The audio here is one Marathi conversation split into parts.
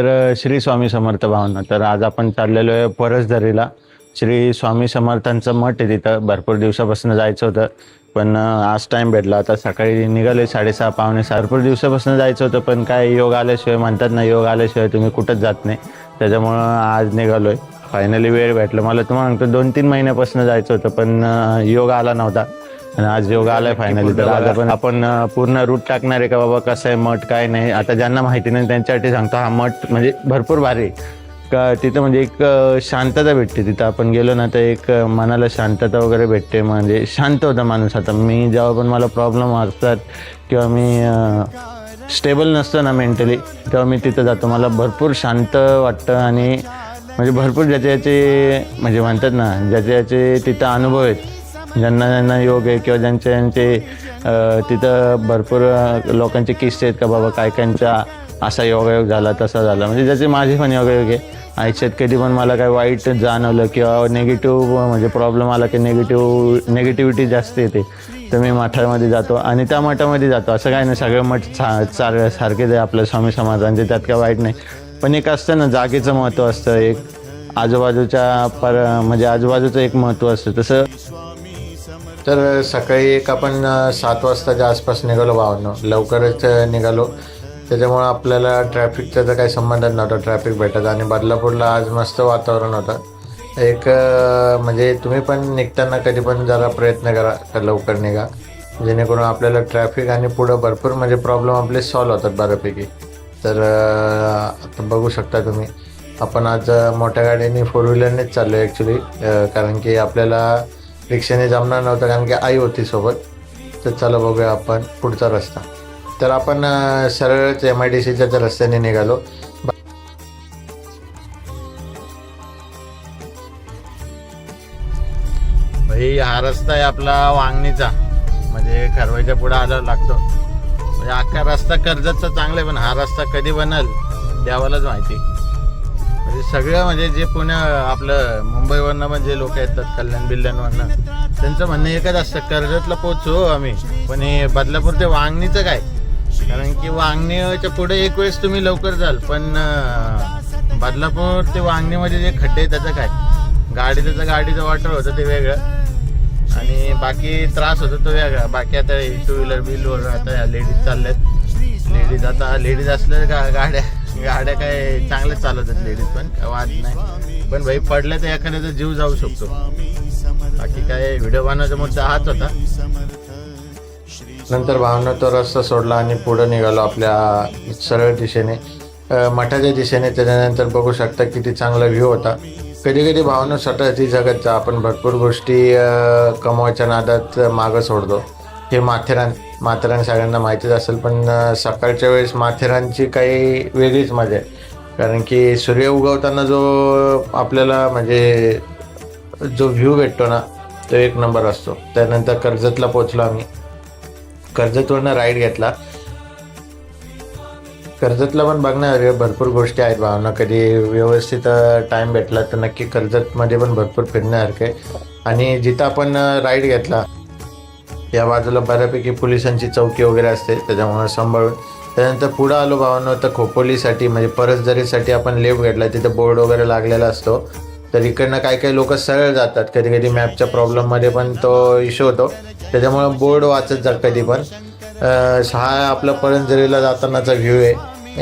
तर श्री स्वामी समर्थ भावना. तर आज आपण चाललेलो आहे परसदरीला. श्री स्वामी समर्थांचं मठ आहे तिथं. भरपूर दिवसापासून जायचं होतं. पण आज टाईम भेटला. आता सकाळी निघाले साडेसहा पावणे सहा. भरपूर दिवसापासून जायचं होतं पण काय योग आल्याशिवाय म्हणतात ना योग आल्याशिवाय तुम्ही कुठंच जात नाही. त्याच्यामुळं आज निघालोय. फायनली वेळ भेटला. मला तुम्हाला दोन तीन महिन्यापासून जायचं होतं पण योग आला नव्हता. आणि आज योग आलाय फायनली तर आज आपण आपण पूर्ण रूट टाकणार आहे का बाबा? कसं आहे मठ काय नाही? आता ज्यांना माहिती नाही त्यांच्यासाठी सांगतो हा मठ म्हणजे भरपूर भारी आहे. का तिथं म्हणजे एक शांतता भेटते. तिथं आपण गेलो ना तर एक मनाला शांतता वगैरे भेटते. म्हणजे शांत होता माणूस आता. मी जेव्हा पण मला प्रॉब्लेम असतात किंवा मी स्टेबल नसतो ना मेंटली तेव्हा मी तिथं जातो. मला भरपूर शांत वाटतं आणि म्हणजे भरपूर ज्याचे ज्याचे म्हणजे म्हणतात ना ज्याचे ज्याचे तिथं अनुभव आहेत ज्यांना ज्यांना योग आहे किंवा ज्यांचे ज्यांचे तिथं भरपूर लोकांचे किस्से आहेत का बाबा काय कायचा असा योगायोग झाला तसा झाला. म्हणजे ज्याचे माझे पण योगायोग आहे. आयुष्यात कधी पण मला काय वाईट जाणवलं किंवा नेगेटिव्ह म्हणजे प्रॉब्लेम आला की नेगेटिव्ह निगेटिव्हिटी जास्त येते. तर मी मठामध्ये जातो आणि त्या मठामध्ये जातो. असं काय नाही सगळे मठ सा सार सारखेच आहे आपल्या स्वामी समाजांचे त्यात काय वाईट नाही. पण एक असतं ना जागेचं महत्त्व असतं. एक आजूबाजूच्या पर म्हणजे आजूबाजूचं एक महत्त्व असतं. तसं तर सकाळी एक आपण सात वाजताच्या आसपास निघालो भावनं लवकरच निघालो. त्याच्यामुळं आपल्याला ट्रॅफिकचा तर काही संबंधच नव्हता. ट्रॅफिक भेटत आणि बदलापूरला आज मस्त वातावरण होतं. एक म्हणजे तुम्ही पण निघताना कधी पण जरा प्रयत्न करा तर लवकर निघा. जेणेकरून आपल्याला ट्रॅफिक आणि पुढं भरपूर म्हणजे प्रॉब्लेम आपले सॉल्व होतात बऱ्यापैकी. तर आता बघू शकता तुम्ही. आपण आज मोठ्या गाडीने फोर व्हीलरनेच चाललो आहे ॲक्च्युली कारण की आपल्याला रिक्षाने जमणार नव्हतं कारण की आई होती सोबत. तर चला बघूया आपण पुढचा रस्ता. तर आपण सरळच एम आय डी सीच्या त्या रस्त्याने निघालो. भाई हा रस्ता आहे आपला वांगणीचा. म्हणजे खरवायच्या पुढे आल्यावर लागतो. म्हणजे अख्खा रस्ता कर्जतचा चांगला आहे पण हा रस्ता कधी बनल द्यावालाच माहिती. म्हणजे सगळं म्हणजे जे पुण्या आपलं मुंबईवरनं पण जे लोक येतात कल्याण बिल्ल्यांवरनं त्यांचं म्हणणं एकच असतं कर्जतला पोचू हो आम्ही. पण हे बदलापूर ते वांगणीचं काय? कारण की वांगणीच्या पुढे एक वेळेस तुम्ही लवकर जाल पण बदलापूर ते वांगणीमध्ये जे खड्डे त्याचं काय? गाडी त्याचं गाडीचं वॉटर होतं ते वेगळं. आणि बाकी त्रास होतो तो वेगळा. बाकी आता टू व्हीलर बिलवर आता लेडीज चालल्यात. लेडीज आता लेडीज असल्या गा गाड्या गाड्या काय चांगल्याच चालवतात लेडीज पण वाद नाही. पण भाई पडलं तर एखाद्याचा जीव जाऊ शकतो. बाकी काय व्हिडिओ बनवायचा मुद्दा हाच होता. नंतर भावना तो रस्ता सोडला आणि पुढे निघालो आपल्या सरळ दिशेने. मठाच्या दिशेने त्याच्यानंतर बघू शकता किती चांगला व्ह्यू होता. कधी कधी भावना स्वतःची जगत जा आपण भरपूर गोष्टी कमवायच्या नादात मागं सोडतो. हे माथेरान माथेरान सगळ्यांना माहितीच असेल पण सकाळच्या वेळेस माथेरानची काही वेगळीच मजा आहे. कारण की सूर्य उगवताना जो आपल्याला म्हणजे जो व्ह्यू भेटतो ना तो एक नंबर असतो. त्यानंतर कर्जतला पोचलो आम्ही. कर्जतवरनं राईड घेतला. कर्जतला पण बघणार भरपूर गोष्टी आहेत भावना. कधी व्यवस्थित टाईम भेटला तर नक्की कर्जतमध्ये पण भरपूर फिरण्यासारखे आणि जिथं आपण राईड घेतला या बाजूला बऱ्यापैकी पोलिसांची चौकी वगैरे असते त्याच्यामुळे सांभाळून. त्यानंतर पुढं आलो भावांनो तर खोपोलीसाठी म्हणजे परसदरीसाठी आपण लेफ्ट घेतला तिथं बोर्ड वगैरे लागलेला असतो. तर इकडनं काही काही लोक सरळ जातात कधी कधी मॅपच्या प्रॉब्लेममध्ये पण तो इश्यू होतो. त्याच्यामुळे बोर्ड वाचत जा कधी पण. हा आपला परंजरीला जातानाचा व्ह्यू आहे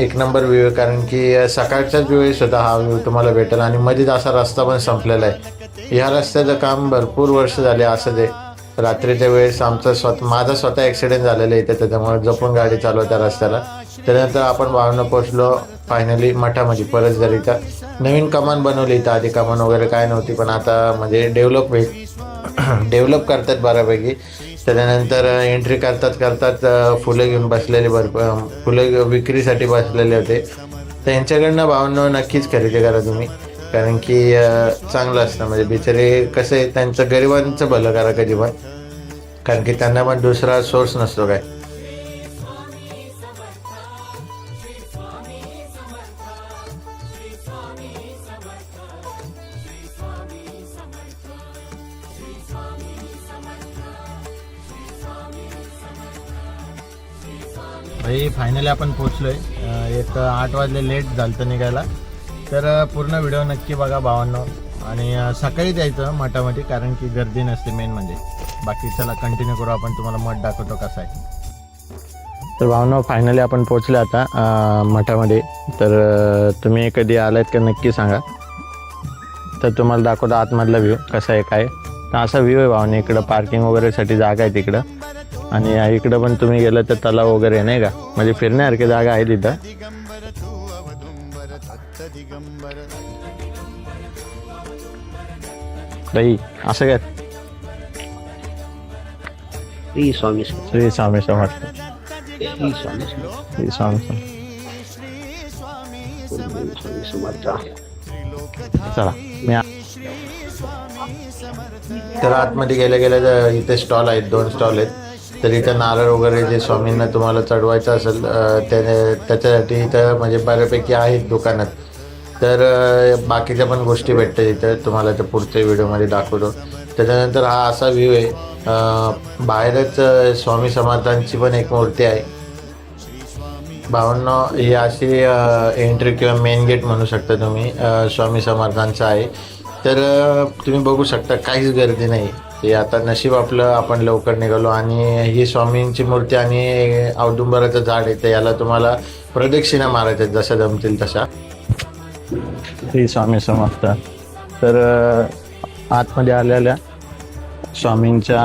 एक नंबर व्ह्यू आहे कारण की सकाळचाच सकाळच्याच वेळेस होता हा व्ह्यू तुम्हाला भेटेल. आणि मध्येच असा रस्ता पण संपलेला आहे. ह्या रस्त्याचं काम भरपूर वर्ष झाले असं ते. रात्रीच्या वेळेस आमचा स्वतः माझा स्वतः ॲक्सिडेंट झालेला आहे इथे त्याच्यामुळे जपून गाडी चालवत्या रस्त्याला. त्यानंतर आपण भावना पोचलो फायनली मठामध्ये परत जरी का नवीन कमान बनवली इथं आधी कमान वगैरे काय नव्हती पण आता म्हणजे डेव्हलप डेव्हलप करतात बऱ्यापैकी. त्याच्यानंतर एंट्री करतात करतात फुलं घेऊन बसलेले भरपूर फुलं विक्रीसाठी बसलेले होते. त्यांच्याकडनं भावनं नक्कीच खरेदी करा तुम्ही. कारण की चांगलं असतं. म्हणजे बिचारे कसं आहे त्यांचं गरिबांचं भलं करा कधी पण. कारण की त्यांना पण दुसरा सोर्स नसतो काय. भाई फायनली आपण पोचलोय एक आठ वाजले लेट झालं निघायला. तर पूर्ण व्हिडिओ नक्की बघा भावांनो. आणि सकाळी द्यायचं मठामध्ये कारण की गर्दी नसते मेन म्हणजे. बाकी चला कंटिन्यू करू आपण. तुम्हाला मठ दाखवतो कसा आहे. तर भावना फायनली आपण पोचले आता मठामध्ये. तर तुम्ही कधी आलात का नक्की सांगा. तर तुम्हाला दाखवतो आतमधला व्ह्यू कसा आहे काय तर असा व्ह्यू आहे भावने इकडं पार्किंग वगैरेसाठी जागा आहे तिकडं. आणि इकडं पण तुम्ही गेलं तर तलाव वगैरे नाही का. म्हणजे फिरण्यासारखी जागा आहे तिथं. बाई असं काय? श्री स्वामी समर्थ. श्री स्वामी समर्थ. श्री स्वामी समर्थ. श्री स्वामी समर्थ. स्वामी समर्थ. चला मी आ- तर आतमध्ये गेल्या गेल्या ज- इथे स्टॉल आहेत दोन स्टॉल आहेत तर इथं नारळ वगैरे जे स्वामींना तुम्हाला चढवायचं असेल अं, त्याने त्याच्यासाठी इथं म्हणजे बऱ्यापैकी आहेत दुकानात. तर बाकीच्या पण गोष्टी भेटतात इथं. तुम्हाला ते पुढच्या व्हिडिओमध्ये दाखवतो. त्याच्यानंतर हा असा व्ह्यू आहे. बाहेरच स्वामी समर्थांची पण एक मूर्ती आहे. भावांनो ही अशी एंट्री किंवा मेन गेट म्हणू शकता तुम्ही. स्वामी समर्थांचं आहे. तर तुम्ही बघू शकता काहीच गर्दी नाही. हे आता नशीब आपलं आपण लवकर निघालो. आणि ही स्वामींची मूर्ती आणि औदुंबराचं झाड आहे तर याला तुम्हाला प्रदक्षिणा मारायच्या जशा जमतील तशा. श्री स्वामी समर्थ. तर आतमध्ये आलेल्या स्वामींच्या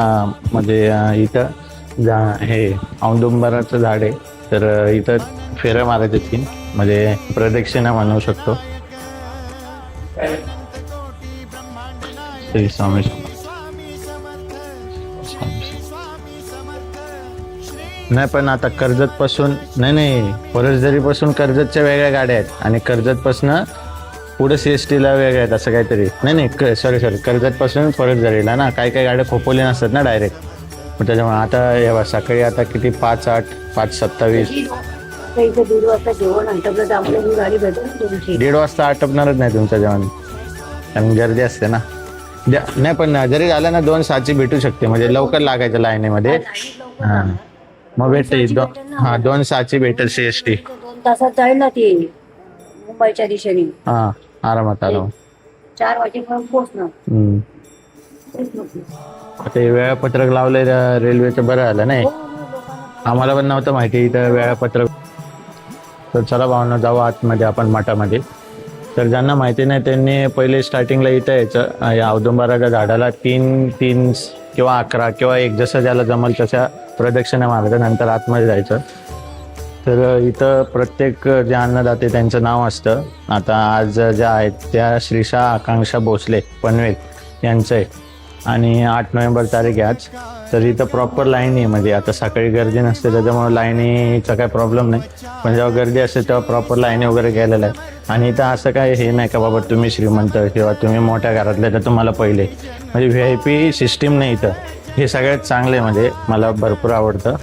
म्हणजे, मध्ये इथं जा हे औदुंबराचं झाड आहे. तर इथं फेऱ्या मारत तीन म्हणजे प्रदक्षिणा म्हणू शकतो. श्री स्वामी नाही पण आता कर्जत पासून नाही नाही परसदरी पासून कर्जतच्या वेगळ्या गाड्या आहेत. आणि कर्जत पासून पुढे सी एस टीला वेगळ्या आहेत असं काहीतरी. नाही नाही सॉरी सॉरी कर्जत पासून परसदरीला ना काही काही गाड्या खोपोली नसतात ना डायरेक्ट मग त्याच्यामुळे आता बघ, सकाळी आता किती? पाच आठ पाच सत्तावीस. दीड वाजता जेवण आटपलं तर आम्हाला ही गाडी भेटेल ना तुमची. दीड वाजता आटपणारच नाही तुमचं जेवण. कारण गर्दी असते ना. द्या- नाही पण जरी झालं ना दोन सहाची भेटू शकते. म्हणजे लवकर लागायचं लाईनीमध्ये. हां. मग भेटते दोन हां दोन सहाची भेटेल सी एस टी दोन तासात जाईल ना ती. मुंबईच्या दिशेने. हां. आरामात आरामात चार वाजेपर्यंत पोहोचणार. हम्म. तेच नको. ते वेळापत्रक लावलंय रेल्वेचं बरं झालं नाही. आम्हाला पण नव्हतं माहिती इथं वेळापत्रक. तर चला भावना जाऊ आतमध्ये आपण मठामध्ये. तर ज्यांना माहिती नाही त्यांनी पहिले स्टार्टिंगला इथं यायचं. अं, या औदुंबराच्या झाडाला तीन तीन किंवा अकरा किंवा एक जसं ज्याला जमल तशा प्रदक्षिणा मारायचं नंतर आतमध्ये जायचं. तर इथं प्रत्येक जे अन्नदाते त्यांचं नाव असतं. आता आज ज्या आहेत त्या श्रीषा आकांक्षा भोसले पनवेल यांचं आहे. आणि आठ नोव्हेंबर तारीख आहे आज. तर इथं प्रॉपर लाईन आहे. म्हणजे आता सकाळी गर्दी नसते त्याच्यामुळे लाईनीचा काही प्रॉब्लेम नाही. पण जेव्हा गर्दी असते तेव्हा प्रॉपर लाईनी वगैरे गेलेलं आहे. आणि इथं असं काय हे नाही का बाबा तुम्ही श्रीमंत किंवा तुम्ही मोठ्या घरातले तर तुम्हाला पहिले. म्हणजे व्ही आय पी सिस्टीम नाही इथं. हे सगळ्यात चांगलं आहे. म्हणजे मला भरपूर आवडतं.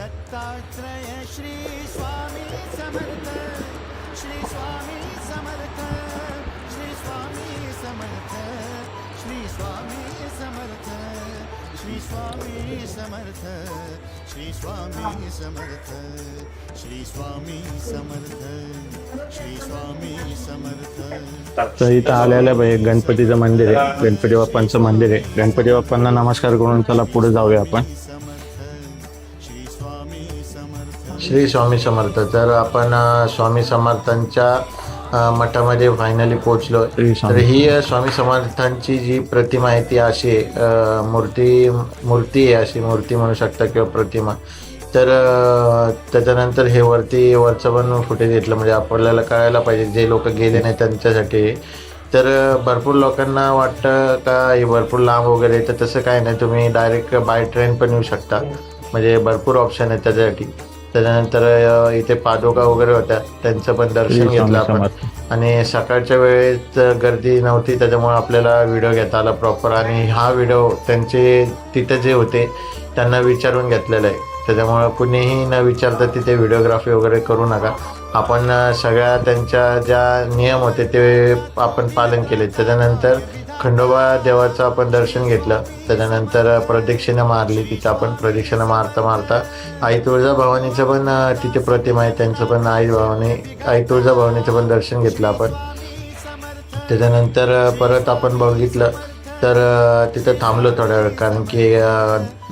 तर इथं आलेलं आहे गणपतीचं मंदिर आहे. गणपती बाप्पांचं मंदिर आहे. गणपती बाप्पांना नमस्कार करून चला पुढे जाऊया आपण. श्री स्वामी समर्थ. तर आपण स्वामी समर्थांच्या मठामध्ये फायनली पोहोचलो. तर ही स्वामी समर्थांची जी प्रतिमा आहे ती अशी मूर्ती मूर्ती आहे अशी मूर्ती म्हणू शकता किंवा प्रतिमा. तर त्याच्यानंतर हे वरती वरचं पण फुटेज घेतलं. म्हणजे आपल्याला कळायला पाहिजे जे लोक गेले नाही त्यांच्यासाठी. तर भरपूर लोकांना वाटतं का हे भरपूर लांब वगैरे तर तसं काही नाही. तुम्ही डायरेक्ट बाय ट्रेन पण येऊ शकता. म्हणजे भरपूर ऑप्शन आहेत त्याच्यासाठी. त्याच्यानंतर इथे पादुका वगैरे होत्या. त्यांचं पण दर्शन घेतलं आपण. आणि सकाळच्या वेळेत गर्दी नव्हती त्याच्यामुळे आपल्याला व्हिडिओ घेता आला प्रॉपर आणि हा व्हिडिओ त्यांचे तिथे जे होते त्यांना विचारून घेतलेला आहे. त्याच्यामुळं कुणीही न विचारता तिथे व्हिडिओग्राफी वगैरे करू नका. आपण सगळ्या त्यांच्या ज्या नियम होते ते आपण पालन केले. त्याच्यानंतर खंडोबा देवाचं आपण दर्शन घेतलं. त्याच्यानंतर प्रदक्षिणा मारली तिथं आपण प्रदक्षिणा मारता मारता आई तुळजाभवानीचं पण तिथे प्रतिमा आहे त्यांचं पण आई भवानी आई तुळजाभवानीचं पण दर्शन घेतलं आपण. त्याच्यानंतर परत आपण बघितलं तर तिथं थांबलो थोड्या वेळ कारण की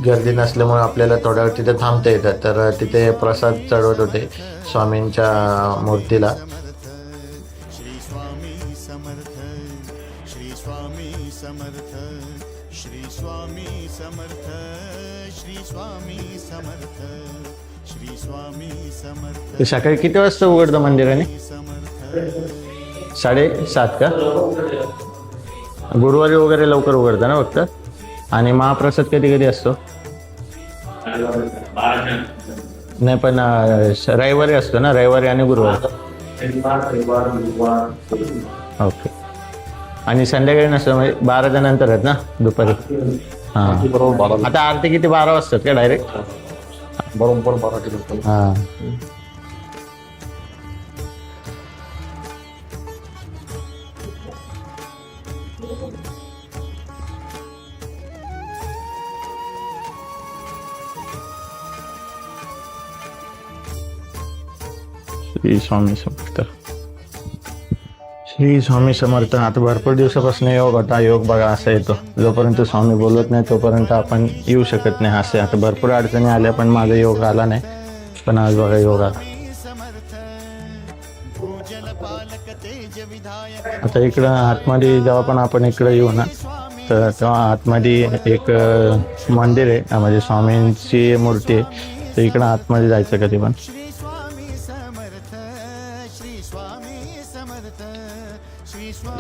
गर्दी नसल्यामुळे आपल्याला थोड्या वेळ तिथे थांबता येतं. तर तिथे प्रसाद चढवत होते स्वामींच्या मूर्तीला. सकाळी किती वाजता उघडतं मंदिराने? समर्थ. साडेसात का? गुरुवारी वगैरे लवकर उघडतं ना फक्त? आणि महाप्रसाद कधी कधी असतो? नाही पण रविवारी असतो ना? रविवारी आणि गुरुवारी. ओके. आणि संध्याकाळी नसतं म्हणजे बाराच्या नंतर आहेत ना दुपारी? हां. आता आरती किती? बारा वाजतात का डायरेक्ट? बरोबर बारा किलो श्री स्वामी समर्थ. श्री स्वामी समर्थ आता भरपूर दिवसापासून योग होता योग बघा असा येतो. जोपर्यंत स्वामी बोलत नाही तोपर्यंत आपण येऊ शकत नाही असे आता भरपूर अडचणी आल्या पण माझा योग आला नाही. पण आज बघा योग आला. आता इकडं आतमध्ये जेव्हा पण आपण इकडं येऊ ना तर तेव्हा आतमध्ये एक मंदिर आहे म्हणजे स्वामींची मूर्ती आहे. तर इकडं आतमध्ये जायचं कधी पण.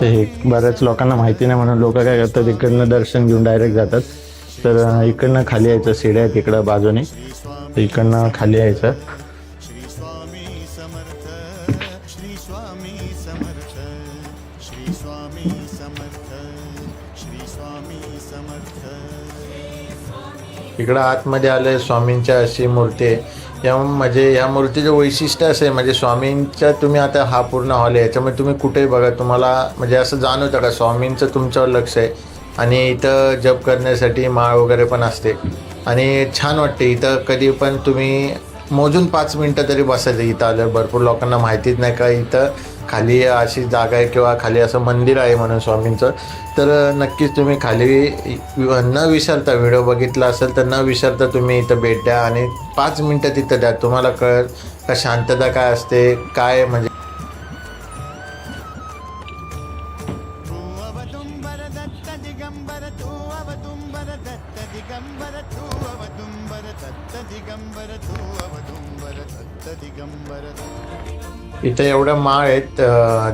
ते बऱ्याच लोकांना माहिती नाही म्हणून लोक काय करतात इकडनं दर्शन घेऊन डायरेक्ट जातात. तर इकडनं खाली यायचं शिड्या आहेत इकडं बाजूने. इकडनं खाली यायचं. इकडं आतमध्ये आलं स्वामींच्या अशी मूर्ती आहे. या म्हणजे या मूर्तीचं वैशिष्ट्य असं आहे म्हणजे स्वामींच्या तुम्ही आता हा पूर्ण हॉल आहे याच्यामुळे तुम्ही कुठेही बघा तुम्हाला म्हणजे असं जाणवतं का? स्वामींचं तुमच्यावर लक्ष आहे आणि इथं जप करण्यासाठी माळ वगैरे पण असते. आणि छान वाटते इथं कधी पण तुम्ही मोजून पाच मिनटं तरी बसायचं इथं आलं भरपूर लोकांना माहितीच नाही का इथं खाली अशी जागा आहे किंवा खाली असं मंदिर आहे म्हणून स्वामींचं तर नक्कीच तुम्ही खाली न विसरता व्हिडिओ बघितला असेल तर न विसरता तुम्ही इथं भेट द्या आणि पाच मिनटं तिथं द्या. तुम्हाला कळेल का शांतता काय असते काय म्हणजे इथं एवढ्या माळ आहेत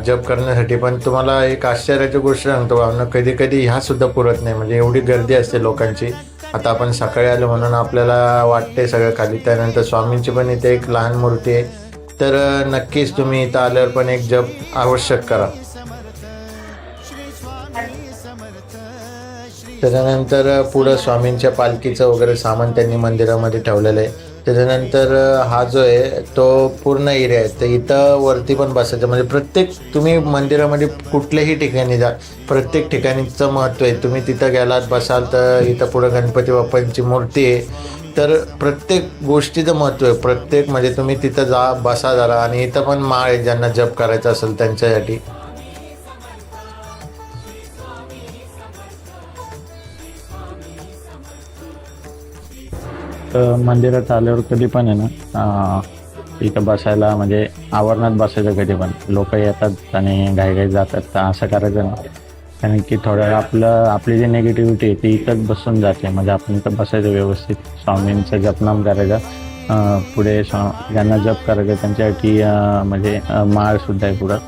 जप करण्यासाठी. पण तुम्हाला एक आश्चर्याची गोष्ट सांगतो भावना कधी कधी ह्या सुद्धा पुरत नाही. म्हणजे एवढी गर्दी असते लोकांची. आता आपण सकाळी आलो म्हणून आपल्याला वाटते सगळं खाली. त्यानंतर स्वामींची पण इथे एक लहान मूर्ती आहे. तर नक्कीच तुम्ही इथं आल्यावर पण एक जप आवश्यक करा. त्याच्यानंतर पुढं स्वामींच्या पालखीचं वगैरे सामान त्यांनी मंदिरामध्ये ठेवलेलं आहे. त्याच्यानंतर हा जो आहे तो पूर्ण एरिया आहे. तर इथं वरती पण बसायचं. म्हणजे प्रत्येक तुम्ही मंदिरामध्ये कुठल्याही ठिकाणी जा प्रत्येक ठिकाणीचं महत्त्व आहे. तुम्ही तिथं गेलात बसाल तर इथं पुढं गणपती बाप्पांची मूर्ती आहे. तर प्रत्येक गोष्टीचं महत्त्व आहे. प्रत्येक म्हणजे तुम्ही तिथं जा बसा जरा. आणि इथं पण माळ आहे ज्यांना जप करायचा असेल त्यांच्यासाठी. तर मंदिरात आल्यावर कधी पण आहे ना इथं बसायला म्हणजे आवरणात बसायचं कधी पण. लोक येतात आणि घाईघाई जातात तर असं करायचं नाही कारण की थोड्या वेळ आपलं आपली जी निगेटिव्हिटी आहे ती इथंच बसून जाते. म्हणजे आपण इथं बसायचं व्यवस्थित. स्वामींचं जपनाम करायचं. पुढे स्वा ज्यांना जप करायचं त्यांच्यासाठी म्हणजे माळसुद्धा आहे पुढं.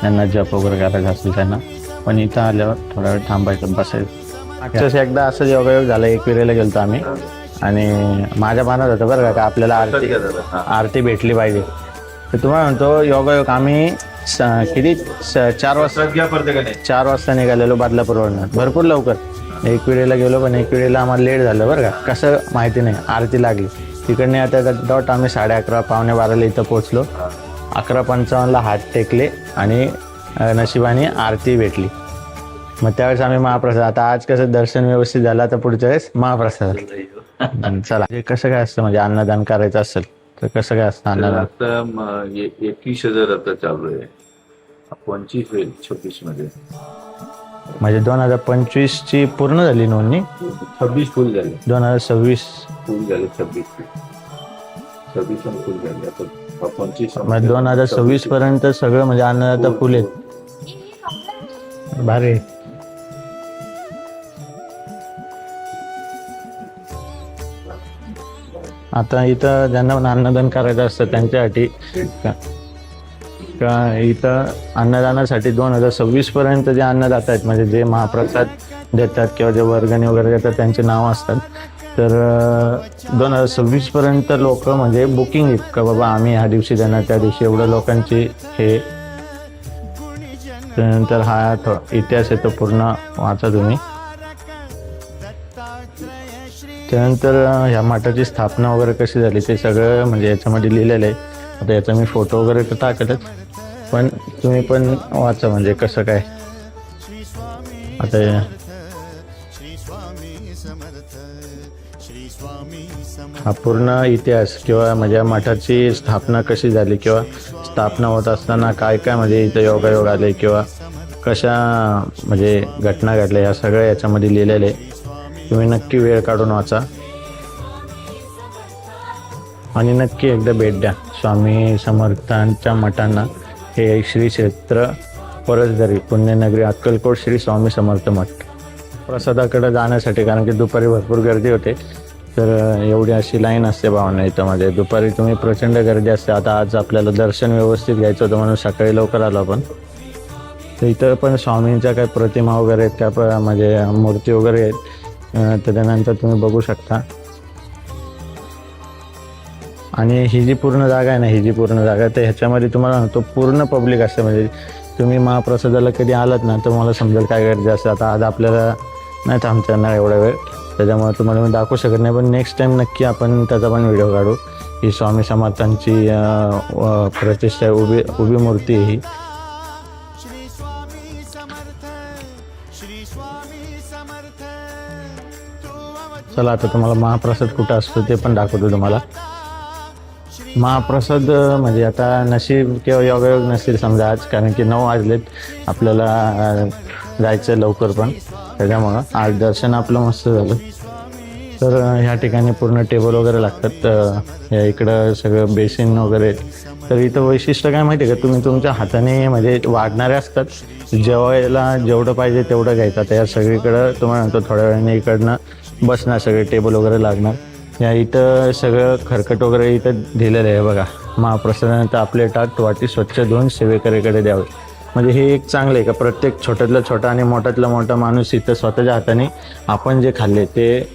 त्यांना जप वगैरे करायचं असेल त्यांना. पण इथं आल्यावर थोडा वेळ थांबायचं बसायचं. मागच्याच एकदा असं योगायोग झालं एक वेळेला गेलो आम्ही. आणि माझ्या मनात होतं बरं का का आपल्याला आरती आरती भेटली पाहिजे. तर तुम्हाला म्हणतो योगायोग आम्ही स- किती? स- चार वाजता चार वाजता निघालेलो बदलापूरवरनं भरपूर लवकर. एक वेळेला गेलो पण एक वेळेला आम्हाला लेट झालं बरं का. कसं माहिती नाही आरती लागली. तिकडने आता डॉट आम्ही साडे अकरा पावणे बाराला इथं पोचलो अकरा पंचावन्नला हात टेकले आणि अ, नशिबाने आरती भेटली. मग त्यावेळेस आम्ही महाप्रसाद आता आज कसं दर्शन व्यवस्थित झालं आता पुढच्या वेळेस महाप्रसाद. चला. हे कसं काय असतं? म्हणजे अन्नदान करायचं असेल तर कसं काय असतं तर अन्नदान? आता म- ए- एकवीस हजार आता चालू आहे. पंचवीस होईल छब्बीसमध्ये म्हणजे दोन हजार पंचवीस ची पूर्ण झाली नोंदणी? छब्बीस फुल झाले. दोन हजार सव्वीस. फुल झाले छब्बीस छब्बीस पण फुल झाले. आता पंचवीस म्हणजे दोन हजार सव्वीस पर्यंत सगळं म्हणजे अन्नदाता फुल आहेत. भारी. आहे. आता इथं ज्यांना पण अन्नदान करायचं असतं त्यांच्यासाठी का- इथं अन्नदानासाठी दोन हजार सव्वीस पर्यंत जे अन्नदाता आहेत म्हणजे जे महाप्रसाद देतात किंवा जे वर्गणी वगैरे देतात त्यांचे नाव असतात. तर दोन हजार सव्वीस पर्यंत लोक म्हणजे बुकिंग आहेत का बाबा आम्ही ह्या दिवशी देणार त्या दिवशी एवढं लोकांची हे. त्यानंतर हा इतिहास येतो पूर्ण वाचा तुम्ही. त्यानंतर ह्या मठाची स्थापना वगैरे कशी झाली ते सगळं म्हणजे याच्यामध्ये लिहिलेलं आहे. आता याचा मी फोटो वगैरे तर टाकतच. पण तुम्ही पण वाचा म्हणजे कसं काय? आता हा पूर्ण इतिहास किंवा म्हणजे मठाची स्थापना कशी झाली किंवा स्थापना होत असताना काय काय म्हणजे इथं योगायोग आले किंवा कशा म्हणजे घटना घडल्या या सगळ्या याच्यामध्ये लिहिलेले आहे. तुम्ही नक्की वेळ काढून वाचा. आणि नक्की एकदा भेट द्या. स्वामी समर्थांच्या मठांना हे श्री क्षेत्र परसदरी पुण्यनगरी अक्कलकोट श्री स्वामी समर्थ मठ. प्रसादाकडे जाण्यासाठी कारण की दुपारी भरपूर गर्दी होते. तर एवढी अशी लाईन असते भावना इथं मध्ये दुपारी तुम्ही प्रचंड गर्दी असते. आता आज आपल्याला दर्शन व्यवस्थित घ्यायचं होतं म्हणून सकाळी लवकर आलो आपण. तर इथं पण स्वामींच्या काही प्रतिमा वगैरे आहेत त्या म्हणजे मूर्ती वगैरे आहेत. त्याच्यानंतर तुम्ही बघू शकता. आणि ही जी पूर्ण जागा आहे ना ही जी पूर्ण जागा आहे तर ह्याच्यामध्ये तुम्हाला तो पूर्ण पब्लिक असते. म्हणजे तुम्ही महाप्रसादाला कधी आलात ना तर मला समजेल काय गर्दी असते. आता आज आपल्याला नाही थांबता येणार एवढा वेळ. त्याच्यामुळे तुम्हाला मी दाखवू शकत नाही पण नेक्स्ट टाइम नक्की आपण त्याचा पण व्हिडिओ काढू. ही स्वामी समर्थांची प्रतिष्ठा उभी उभी मूर्ती आहे ही. चला आता तुम्हाला महाप्रसाद कुठं असतो ते पण दाखवतो तुम्हाला. महाप्रसाद म्हणजे आता नशीब किंवा योगायोग नसतील समजा आज कारण की नऊ वाजलेत. आपल्याला जायचं जायचं लवकर पण. त्याच्यामुळं आज दर्शन आपलं मस्त झालं. तर ह्या ठिकाणी पूर्ण टेबल वगैरे लागतात. या इकडं सगळं बेसिन वगैरे. तर इथं वैशिष्ट्य काय माहिती आहे का? तुम्ही तुमच्या हाताने म्हणजे वाढणारे असतात. जेवायला जेवढं पाहिजे तेवढं घ्यायचं. आता या सगळीकडं तुम्हाला म्हणतो थोड्या वेळाने इकडनं बसणार सगळे टेबल वगैरे लागणार. या इथं सगळं खरकट वगैरे इथं दिलेलं आहे बघा. महाप्रसादानंतर आपले टाट वाटी स्वच्छ धुवून सेवेकरीकडे द्यावे. म्हणजे हे एक चांगलं आहे का? प्रत्येक छोट्यातला छोटा आणि मोठ्यातला मोठा माणूस इथं स्वतःच्या हाताने आपण जे खाल्ले ते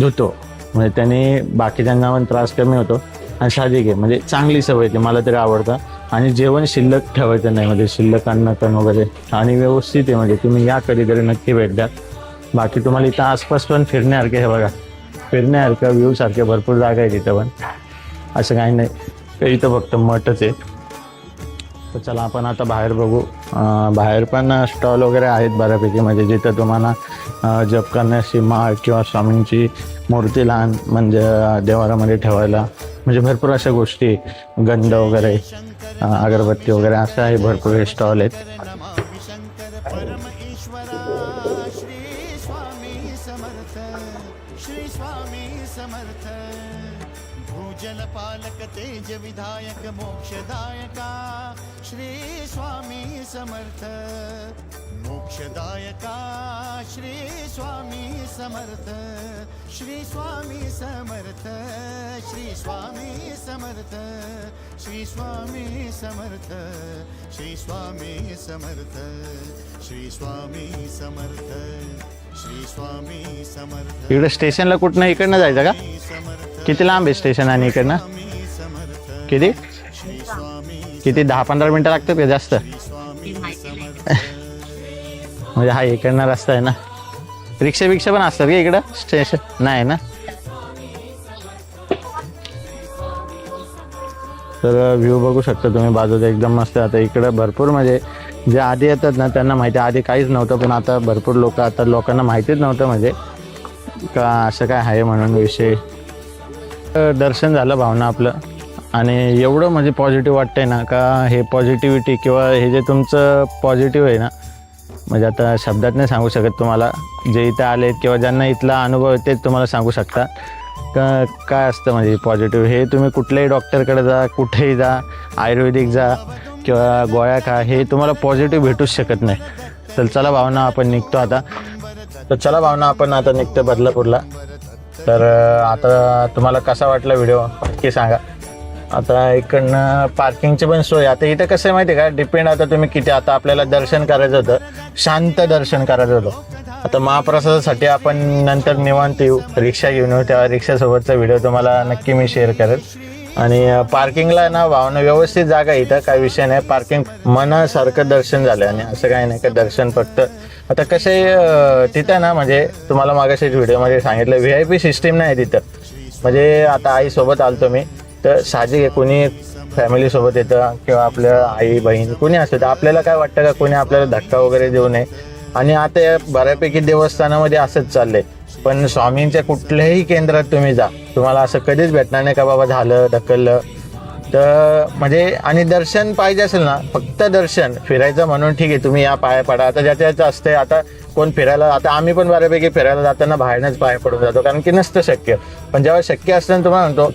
धुतो. म्हणजे त्याने बाकीच्यांना पण त्रास कमी होतो आणि साधिक आहे. म्हणजे चांगली सवय ते ती मला तरी आवडतं. आणि जेवण शिल्लक ठेवायचं नाही. म्हणजे शिल्लक अन्न कण वगैरे आणि व्यवस्थित आहे. म्हणजे तुम्ही या कधीतरी नक्की भेट द्या. बाकी तुम्हाला इथं आसपास पण फिरण्यासारखे हे बघा. फिरण्यासारखं व्ह्यू सारखे भरपूर जागा आहे तिथं पण. असं काही नाही. इथं फक्त मठच आहे. तर चला आपण आता बाहेर बघू. बाहेर पण स्टॉल वगैरे आहेत बऱ्यापैकी. म्हणजे जिथं तुम्हाला जप करण्याची माळ किंवा स्वामींची मूर्ती लहान म्हणजे देवारामध्ये ठेवायला. म्हणजे भरपूर अशा गोष्टी गंध वगैरे अगरबत्ती वगैरे असं आहे. भरपूर हे स्टॉल आहेत. मोक्षदायका श्री स्वामी समर्थ? श्री स्वामी समर्थ श्री स्वामी समर्थ श्री स्वामी समर्थ श्री स्वामी समर्थ श्री स्वामी समर्थ श्री स्वामी समर्थ इकडे स्टेशनला कुठनं? इकडनं जायचं का? समर्थ किती लांब आहे स्टेशन आणि इकडनं? किती? श्री स्वामी किती? दहा पंधरा मिनटं लागतात का जास्त? स्वामी समर्थ. म्हणजे हा इकडनं रस्ता आहे ना. रिक्षा बिक्षा पण असतात का इकडं? स्टेशन नाही ना? तर व्ह्यू बघू शकता तुम्ही. बाजूला एकदम मस्त आता इकडं भरपूर म्हणजे जे आधी येतात ना त्यांना माहिती आहे, आधी काहीच नव्हतं पण आता भरपूर लोक आता लोकांना माहितीच नव्हतं म्हणजे का असं काय आहे म्हणून विषय. दर्शन झालं भावना आपलं. आणि एवढं म्हणजे पॉझिटिव्ह वाटतंय ना का हे पॉझिटिव्हिटी किंवा हे जे तुमचं पॉझिटिव्ह आहे ना म्हणजे आता शब्दात नाही सांगू शकत तुम्हाला. जे इथं आलेत किंवा ज्यांना इथला अनुभव आहे तेच तुम्हाला सांगू शकता का काय असतं म्हणजे पॉझिटिव्ह हे तुम्ही कुठल्याही डॉक्टरकडे जा कुठेही जा आयुर्वेदिक जा किंवा गोळ्या खा हे तुम्हाला पॉझिटिव्ह भेटूच शकत नाही. तर चला भावना आपण निघतो आता. तर चला भावना आपण आता निघतो बदलापूरला. तर आता तुम्हाला कसा वाटला व्हिडिओ? नक्की सांगा. आता इकडनं पार्किंगची पण सोय. आता इथं कसं आहे माहिती आहे का? डिपेंड आता तुम्ही किती आता आपल्याला दर्शन करायचं होतं. शांत दर्शन करायचं होतं. आता महाप्रसादासाठी आपण नंतर निवांत येऊ. रिक्षा घेऊन येऊ. त्या रिक्षासोबतचा व्हिडिओ तुम्हाला नक्की मी शेअर करेल. आणि पार्किंगला ना भावना व्यवस्थित जागा आहे इथं. काही विषय नाही. पार्किंग मनासारखं दर्शन झालं आणि असं काही नाही का दर्शन फक्त आता कसं आहे तिथं ना म्हणजे तुम्हाला मागाशीच व्हिडिओमध्ये सांगितलं. व्ही आय पी सिस्टीम नाही तिथं. म्हणजे आता आईसोबत आलतो मी. तर साहजिक आहे कोणी फॅमिलीसोबत येतं किंवा आपल्या आई बहीण कोणी असतं तर आपल्याला काय वाटतं का कोणी आपल्याला धक्का वगैरे देऊ नये? आणि आता या बऱ्यापैकी देवस्थानामध्ये असंच चाललंय. पण स्वामींच्या कुठल्याही केंद्रात तुम्ही जा. तुम्हाला असं कधीच भेटणार नाही का बाबा झालं ढकललं. तर म्हणजे आणि दर्शन पाहिजे असेल ना फक्त दर्शन. फिरायचं म्हणून ठीक आहे तुम्ही या पाया पडा. आता ज्याच्या ज्याचं असतंय आता कोण फिरायला आता आम्ही पण बऱ्यापैकी फिरायला जाताना बाहेरनंच पाय पडून जातो कारण की नसतं शक्य. पण जेव्हा शक्य असतं ना तुम्हाला म्हणतो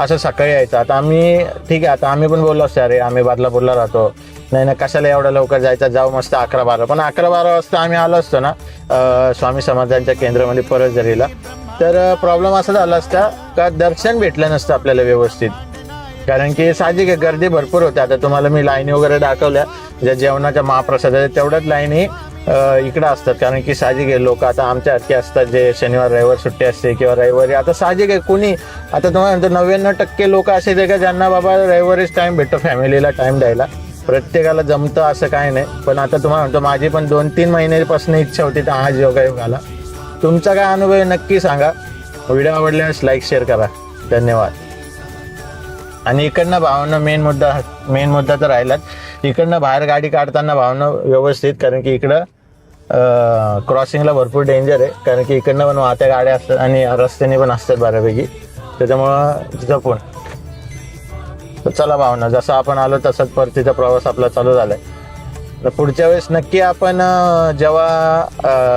असं सकाळी यायचं. आता आम्ही ठीक आहे आता आम्ही पण बोललो असतो अरे आम्ही बदलापूरला राहतो. नाही ना कशाला एवढं लवकर जायचं? जाऊ मस्त अकरा बारा. पण अकरा बारा वाजता आम्ही आलो असतो ना स्वामी समर्थांच्या केंद्रामध्ये परत तर प्रॉब्लेम असा झाला असता का दर्शन भेटलं नसतं आपल्याला व्यवस्थित. कारण की साहजिक आहे गर्दी भरपूर होते. आता तुम्हाला मी लाईनी वगैरे दाखवल्या ज्या जेवणाच्या महाप्रसादाच्या तेवढ्याच लाईनी इकडं असतात. कारण की साहजिक आहे लोक आता आमच्या आमच्यासारखे असतात जे शनिवार रविवार सुट्टी असते किंवा रविवारी. आता साहजिक आहे कोणी आता तुम्हाला म्हणतो नव्याण्णव टक्के लोक असे आहे का ज्यांना बाबा रविवारीच टाईम भेटतो फॅमिलीला टाईम द्यायला. प्रत्येकाला जमतं असं काय नाही. पण आता तुम्हाला म्हणतो माझी पण दोन तीन महिन्यापासून इच्छा होती तर आज योगायोग आला तुमचा काय अनुभव आहे नक्की सांगा. व्हिडिओ आवडल्यास लाईक शेअर करा. धन्यवाद. आणि इकडनं भावना मेन मुद्दा मेन मुद्दा तर राहिलाच. इकडनं बाहेर गाडी काढताना भावना व्यवस्थित कारण की इकडं क्रॉसिंगला भरपूर डेंजर आहे. कारण की इकडनं पण वाहत्या गाड्या असतात आणि रस्त्याने पण असतात बऱ्यापैकी. त्याच्यामुळं जपून. तर चला भावना जसं आपण आलो तसंच परतीचा प्रवास आपला चालू झालाय. तर पुढच्या वेळेस नक्की आपण जेव्हा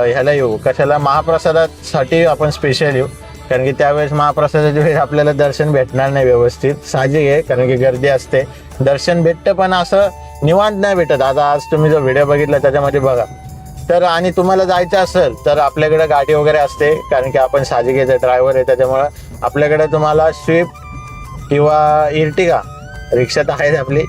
ह्याला येऊ कशाला? महाप्रसादासाठी आपण स्पेशल येऊ. कारण की त्यावेळेस महाप्रसादाच्या वेळेस आपल्याला दर्शन भेटणार नाही व्यवस्थित. साहजिक आहे कारण की गर्दी असते. दर्शन भेटतं पण असं निवांत नाही भेटत. आता आज तुम्ही जो व्हिडिओ बघितला त्याच्यामध्ये बघा. तर आणि तुम्हाला जायचं असेल तर आपल्याकडे गाडी वगैरे असते कारण की आपण साजिकेचा आहे ड्रायव्हर आहे त्याच्यामुळं आपल्याकडे तुम्हाला स्विफ्ट किंवा इर्टिगा रिक्षा तर आहेत आपली.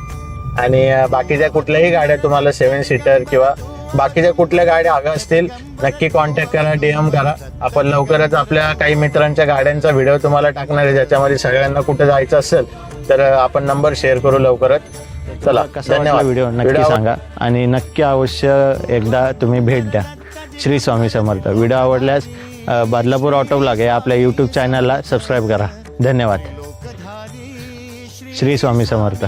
आणि बाकीच्या कुठल्याही गाड्या तुम्हाला सेवन सीटर किंवा बाकीच्या कुठल्या गाड्या हव्या असतील नक्की कॉन्टॅक्ट करा डीएम करा. आपण लवकरच आपल्या काही मित्रांच्या गाड्यांचा व्हिडिओ तुम्हाला टाकणार आहे ज्याच्यामध्ये सगळ्यांना कुठे जायचं असेल तर आपण नंबर शेअर करू लवकरच. चला कसा धन्यवाद. व्हिडिओ नक्की व्हिडिओ सांगा. आणि नक्की अवश्य एकदा तुम्ही भेट द्या. श्री स्वामी समर्थ. व्हिडिओ आवडल्यास अ, बदलापूर ऑटो ब्लॉग आहे आपल्या यूट्यूब चॅनलला सबस्क्राईब करा. धन्यवाद. श्री स्वामी समर्थ.